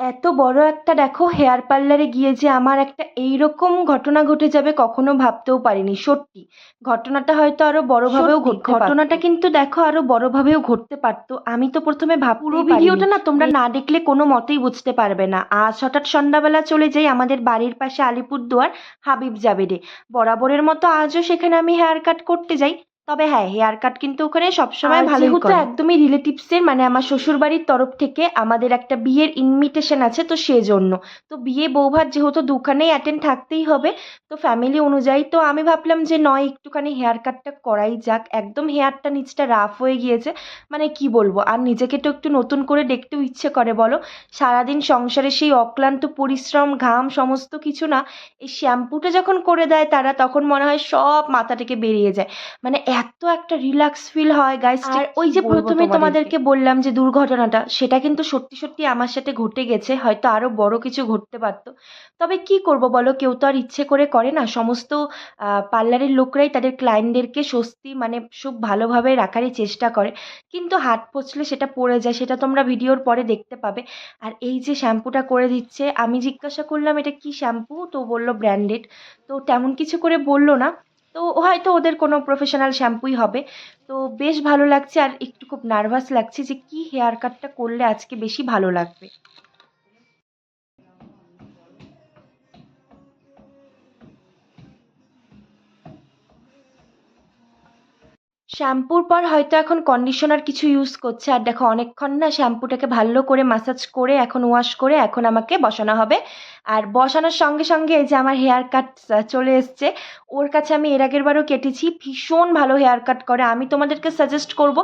এত বড় একটা দেখো হেয়ার পার্লারে গিয়ে যে আমার একটা এইরকম ঘটনা ঘটে যাবে কখনো ভাবতেও পারিনি সত্যি। ঘটনাটা হয়তো আরও বড়ভাবেও ঘটতে ঘটনাটা কিন্তু দেখো আরও বড়ভাবেও ঘটতে পারতো। আমি তো প্রথমে ভাব পুরো ভিডিওটা না তোমরা না দেখলে কোনো মতেই বুঝতে পারবে না। আজ হঠাৎ সন্ধ্যাবেলা চলে যাই আমাদের বাড়ির পাশে আলিপুরদুয়ার হাবিব জাবেদে। বরাবরের মতো আজও সেখানে আমি হেয়ার কাট করতে যাই। তবে হ্যাঁ হেয়ার কাট কিন্তু ওখানে সবসময় ভালো যেহেতু একদমই রিলেটিভসের মানে আমার শ্বশুর বাড়ির তরফ থেকে আমাদের একটা বিয়ের ইনভিটেশন আছে তো সেজন্য। তো বিয়ে বৌভাত যেহেতু দুখানেই অ্যাটেন্ড থাকতেই হবে তো ফ্যামিলি অনুযায়ী তো আমি ভাবলাম যে নয় একটুখানি হেয়ার কাটটা করাই যাক। একদম হেয়ারটা নিচটা রাফ হয়ে গিয়েছে মানে কি বলব? আর নিজেকে তো একটু নতুন করে দেখতেও ইচ্ছে করে বলো? সারাদিন সংসারে সেই অক্লান্ত পরিশ্রম ঘাম সমস্ত কিছু না এই শ্যাম্পুটা যখন করে দেয় তারা তখন মনে হয় সব মাথা থেকে বেরিয়ে যায়। মানে এত একটা রিল্যাক্স ফিল হয় গাইস আর ওই যে প্রথমে তোমাদেরকে? বললাম যে দুর্ঘটনাটা সেটা কিন্তু সত্যি সত্যি আমার সাথে ঘটে গেছে হয়তো আরও বড় কিছু ঘটতে পারতো। তবে কি করব বলো কেউ তো আর ইচ্ছে করে করে না সমস্ত পার্লারের লোকরাই তাদের ক্লায়েন্টদেরকে স্বস্তি মানে খুব ভালোভাবে রাখারই চেষ্টা করে। কিন্তু হাত পচলে সেটা পড়ে যায় সেটা তোমরা ভিডিওর পরে দেখতে পাবে। আর এই যে শ্যাম্পুটা করে দিচ্ছে আমি জিজ্ঞাসা করলাম এটা কি শ্যাম্পু? তো বলল ব্র্যান্ডেড। তো তেমন কিছু করে বলল না। তো হয়তো ওদের কোনো প্রফেশনাল শ্যাম্পুই হবে। তো বেশ ভালো লাগছে আর একটু খুব নার্ভাস লাগছে যে কি হেয়ার কাটটা করলে আজকে বেশি ভালো লাগবে। শ্যাম্পুর পর হয়তো এখন কন্ডিশনার কিছু ইউজ করছে। আর দেখো অনেকক্ষণ না শ্যাম্পুটাকে ভালো করে মাসাজ করে এখন ওয়াশ করে এখন আমাকে বসানো হবে। আর বসানোর সঙ্গে সঙ্গে এই যে আমার হেয়ার কাট চলে এসছে। ওর কাছে আমি এর আগের বারও কেটেছি। ভীষণ ভালো হেয়ার কাট করে। আমি তোমাদেরকে সাজেস্ট করব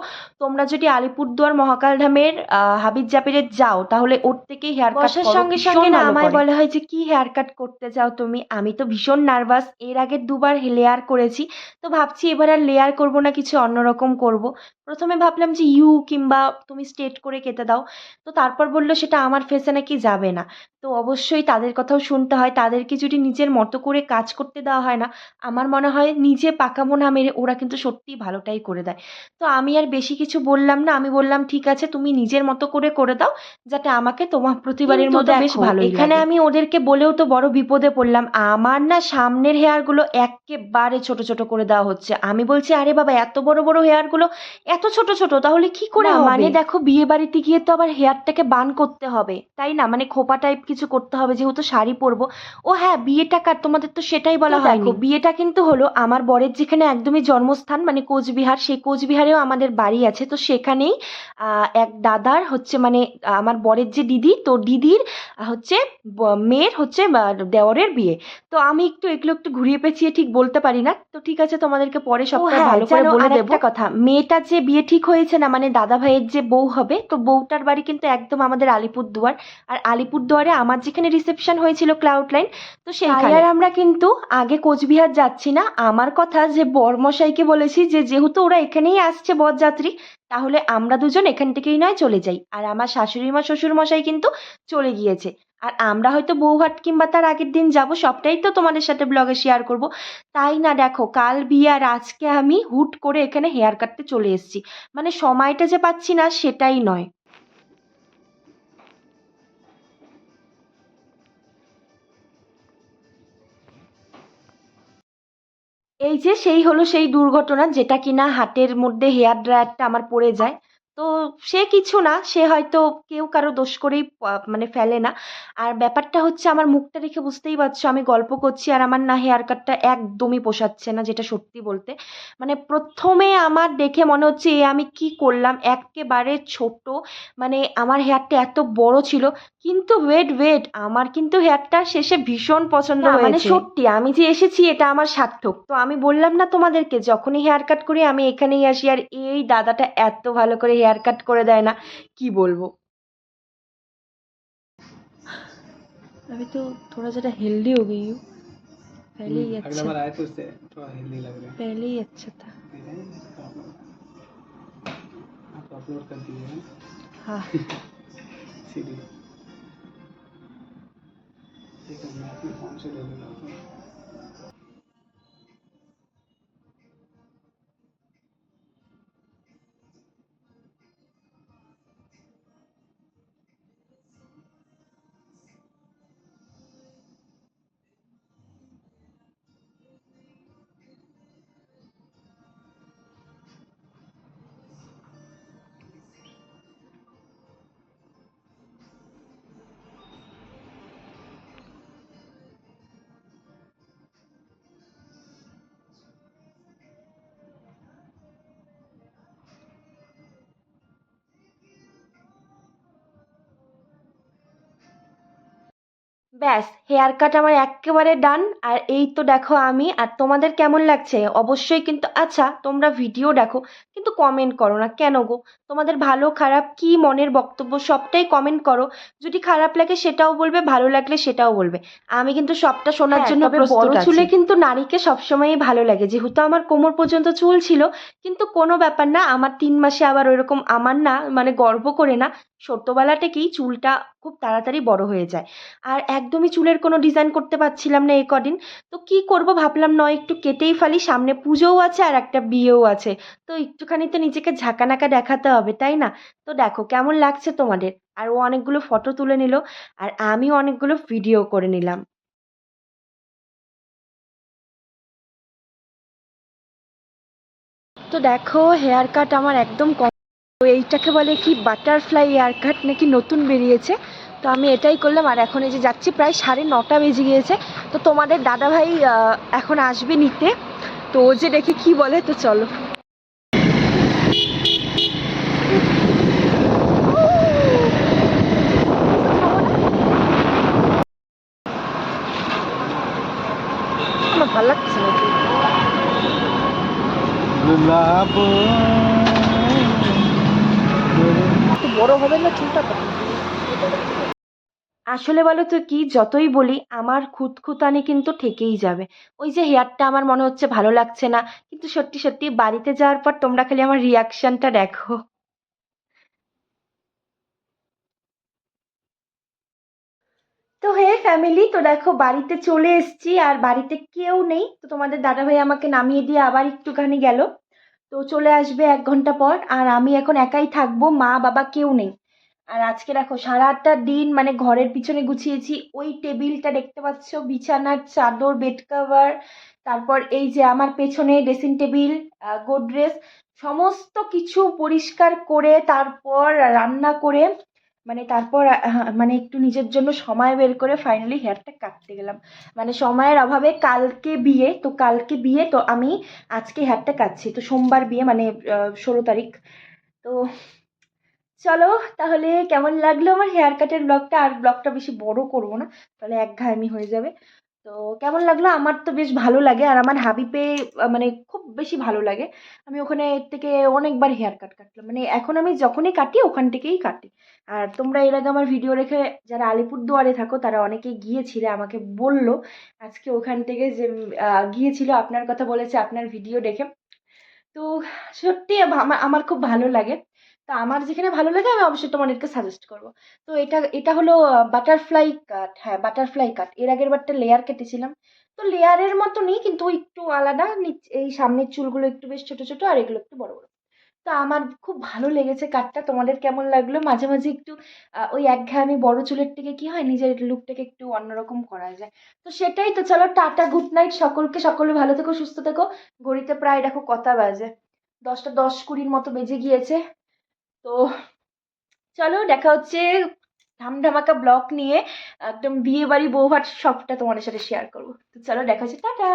তোমরা যদি আলিপুরদুয়ার মহাকালধামের হাবিব জাপিরে যাও তাহলে ওর থেকেই হেয়ার কাট বসার সঙ্গে সঙ্গে না আমায় বলা হয় যে কি হেয়ার কাট করতে চাও তুমি? আমি তো ভীষণ নার্ভাস এর আগের দুবার লেয়ার করেছি। তো ভাবছি এবার আর লেয়ার করব না কিছু অন্যরকম করব। প্রথমে ভাবলাম যে, ইউ কিংবা তুমি স্ট্রেট করে কেটে দাও। তো তারপর বলল, সেটা আমার ফেসে নাকি যাবে না। তো অবশ্যই তাদের কথাও শুনতে হয়। তাদেরকে যদি নিজের মতো করে কাজ করতে দেওয়া হয় না আমার মনে হয় নিজে পাকামো না মেরে ওরা কিন্তু সত্যিই ভালোটাই করে দেয়। তো আমি আর বেশি কিছু বললাম না আমি বললাম ঠিক আছে তুমি নিজের মতো করে করে দাও যাতে আমাকে তোমার প্রতিবারের মতো বেশ ভালো এখানে আমি ওদেরকে বলেও তো বড় বিপদে পড়লাম। আমার না সামনের হেয়ারগুলো একেবারে ছোট ছোট করে দেওয়া হচ্ছে। আমি বলছি আরে বাবা এত বড় বড় হেয়ারগুলো এত ছোট ছোট তাহলে কি করে মানে দেখো বিয়ে বাড়িতে গিয়ে তো আবার হেয়ারটাকে বান করতে হবে। তাই না? মানে খোপা টাইপ কিছু করতে হবে যেহেতু শাড়ি পরবো। ও হ্যাঁ বিয়েটা কার? তোমাদের তো সেটাই বলা হয় দেখো, বিয়েটা কিন্তু হলো আমার বরের যেখানে একদমই জন্মস্থান মানে কোচবিহার সেই কোচবিহারেও আমাদের বাড়ি আছে। তো সেখানেই এক দাদার হচ্ছে মানে আমার বরের যে দিদি তো দিদির হচ্ছে মেয়ের হচ্ছে আহ, দেওরের বিয়ে। তো আমি একটু এগুলো একটু ঘুরিয়ে পেঁচিয়ে ঠিক বলতে পারি না। তো ঠিক আছে তোমাদেরকে পরে সবটা হ্যাঁ, ভালো করে বলে দেবো। একটা কথা মেয়েটা যে বিয়ে ঠিক হয়েছে না মানে দাদা ভাইয়ের যে বউ হবে তো বউটার বাড়ি কিন্তু একদম আমাদের আলিপুরদুয়ার। আর আলিপুরদুয়ারে আমার যেখানে রিসেপশন হয়েছিল ক্লাউড লাইন তো সেইখানে আর আমরা কিন্তু আগে কোচবিহার যাচ্ছি না। আমার কথা যে বরমশাইকে বলেছি যে যেহেতু ওরা এখানেই আসছে বরযাত্রী তাহলে আমরা দুজন এখান থেকেই নয় চলে যাই। আর আমার শাশুড়ি মা শ্বশুর মশাই কিন্তু চলে গিয়েছে। আর আমরা হয়তো বৌভাত কিংবা তার আগের দিন যাব সবটাই তো তোমাদের সাথে ব্লগে শেয়ার করব। তাই না দেখো কাল বিয়ে আর আজকে আমি হুট করে এখানে হেয়ার কাটতে চলে এসেছি। মানে সময়টা যে পাচ্ছি না সেটাই নয়। এই যে সেই হলো সেই দুর্ঘটনা, যেটা কিনা হাতের মধ্যে হেয়ার ড্রায়ারটা আমার পড়ে যায়। তো সে কিছু না সে হয়তো কেউ কারও দোষ করেই মানে ফেলে না। আর ব্যাপারটা হচ্ছে আমার মুখটা দেখে বুঝতেই পারছ আমি গল্প করছি আর আমার না হেয়ার কাটটা একদমই পোষাচ্ছে না যেটা সত্যি বলতে। মানে প্রথমে আমার দেখে মনে হচ্ছে এ আমি কি করলাম? একেবারে ছোট মানে আমার হেয়ারটা এত বড় ছিল। কিন্তু ওয়েট ওয়েট আমার কিন্তু হেয়ারটা শেষে ভীষণ পছন্দ মানে সত্যি আমি যে এসেছি এটা আমার সার্থক। তো আমি বললাম না তোমাদেরকে যখনই হেয়ার কাট করি আমি এখানেই আসি। আর এই দাদাটা এত ভালো করে হেয়ার কাট করে দেয় না কি বলবো अभी तो थोड़ा ज़रा हेल्दी हो गई हूँ पहले ही हम्म, अगला अच्छा बार आए तो उससे थोड़ा हेल्दी लग रहा है पहले ही अच्छा था आप अपलोड कर दिए हैं हाँ सीधी ठीक है मैं अपने फोन से ले लूँगा ব্যাস হেয়ার কাট আমার এক্কেবারে ডান আর এই তো দেখো আমি আর তোমাদের কেমন লাগছে? অবশ্যই কিন্তু আচ্ছা তোমরা ভিডিও দেখো কিন্তু কমেন্ট করো না। কেন গো? তোমাদের ভালো খারাপ কি মনের বক্তব্য? সবটাই কমেন্ট করো। যদি খারাপ লাগে সেটাও বলবে ভালো লাগলে সেটাও বলবে। আমি কিন্তু সবটা শোনার হ্যাঁ, জন্য বড় চুলে কিন্তু নারীকে সবসময়ই ভালো লাগে। যেহেতু আমার কোমর পর্যন্ত চুল ছিল কিন্তু কোনো ব্যাপার না আমার তিন মাসে আবার ওইরকম আমার না মানে গর্ব করে না ছোট্টবেলা থেকেই চুলটা খুব তাড়াতাড়ি বড় হয়ে যায়। আর একদমই চুলের কোনো ডিজাইন করতে পারছিলাম না এই কদিন। তো কি করব ভাবলাম, নয়, একটু কেটেই ফেলি। সামনে পুজোও আছে আর একটা বিয়েও আছে। তো একটুখানি তো নিজেকে ঝাঁকানাকা দেখাতে হবে, তাই না? তো দেখো, কেমন লাগছে তোমাদের? আর ও অনেকগুলো ফটো তুলে নিল আর আমিও অনেকগুলো ভিডিও করে নিলাম। তো দেখো হেয়ার কাট আমার একদম কম। এইটাকে বলে কি বাটারফ্লাই হেয়ার কাট নাকি নতুন বেরিয়েছে। তো আমি এটাই করলাম আর এখন এই যে যাচ্ছি প্রায় সাড়ে নটা বেজে গিয়েছে। তো তোমাদের দাদাভাই এখন আসবে নিতে। তো ও যে দেখে কি বলে তো চলো। ভালো লাগছে না। বড় হবে না চুলটা তো আসলে বলো তো কি, যতই বলি, আমার খুঁতখুঁতানি কিন্তু থেকেই যাবে। ওই যে হেয়ারটা আমার মনে হচ্ছে ভালো লাগছে না, কিন্তু সত্যি সত্যি বাড়িতে যাওয়ার পর তোমরা খালি আমার রিয়াকশনটা দেখো। তো হে ফ্যামিলি তো দেখো বাড়িতে চলে এসেছি, আর বাড়িতে কেউ নেই, তো তোমাদের দাদাভাই আমাকে নামিয়ে দিয়ে আবার একটুখানি গেল। তো চলে আসবে এক ঘণ্টা পর, আর আমি এখন একাই থাকব মা বাবা কেউ নেই। আর আজকে দেখো, সারাটা দিন মানে ঘরের পিছনে গুছিয়েছি। ওই টেবিলটা দেখতে পাচ্ছ, বিছানার চাদর বেড কভার তারপর এই যে আমার পেছনে ড্রেসিং টেবিল গোদরেজ সমস্ত কিছু পরিষ্কার করে তারপর রান্না করে মানে তারপর মানে একটু নিজের জন্য সময় বের করে ফাইনালি হেয়ারটা কাটতে গেলাম। মানে সময়ের অভাবে কালকে বিয়ে, তো কালকে বিয়ে, তো আমি আজকে হেয়ারটা কাটছি। তো সোমবার বিয়ে মানে ষোলো তারিখ। তো চলো, তাহলে কেমন লাগল আমার হেয়ার কাটের ব্লগটা আর ব্লগটা বেশি বড় করব না, তাহলে এক একঘেয়েমি হয়ে যাবে। তো কেমন লাগল? আমার তো বেশ ভালো লাগে, আর আমার হাবিবে মানে খুব বেশি ভালো লাগে। আমি ওখানে থেকে অনেকবার হেয়ার কাট কাটলাম। মানে এখন আমি যখনই কাটি, ওখান থেকেই কাটি। আর তোমরা এর আগে আমার ভিডিও রেখে যারা আলিপুরদুয়ারে থাকো, তারা অনেকেই গিয়েছিলে, আমাকে বলল, আজকে ওখান থেকে যে গিয়েছিল, আপনার কথা বলেছে আপনার ভিডিও দেখে। তো সত্যি আমা- আমার খুব ভালো লাগে। তো আমার যেখানে ভালো লাগে আমি অবশ্যই তোমাদেরকে সাজেস্ট করব। তো এটা এটা হলো বাটারফ্লাই কাট হ্যাঁ বাটারফ্লাই কাট এর আগের বারটা লেয়ার কেটেছিলাম। তো লেয়ারের মতনই কিন্তু একটু আলাদা এই সামনের চুলগুলো একটু বেশ ছোট ছোট আর এগুলো একটু বড় বড়। তো আমার খুব ভালো লেগেছে কাটটা তোমাদের কেমন লাগল? মাঝে মাঝে একটু ওই একঘেয়েমি বড় চুলের থেকে কি হয়? নিজের লুকটাকে একটু অন্যরকম করা যায়। তো সেটাই তো, চলো টাটা গুড নাইট সকলকে। সকলে ভালো থেকো, সুস্থ থেকো। ঘড়িতে প্রায় দেখো কটা বাজে। দশটা দশ কুড়ির মতো বেজে গিয়েছে। তো চলো দেখা হচ্ছে ধামধামাকা ব্লক নিয়ে, একদম বিয়ে বাড়ি বৌভাত সবটা তোমাদের সাথে শেয়ার করব। তো চলো দেখা হচ্ছে, টাটা!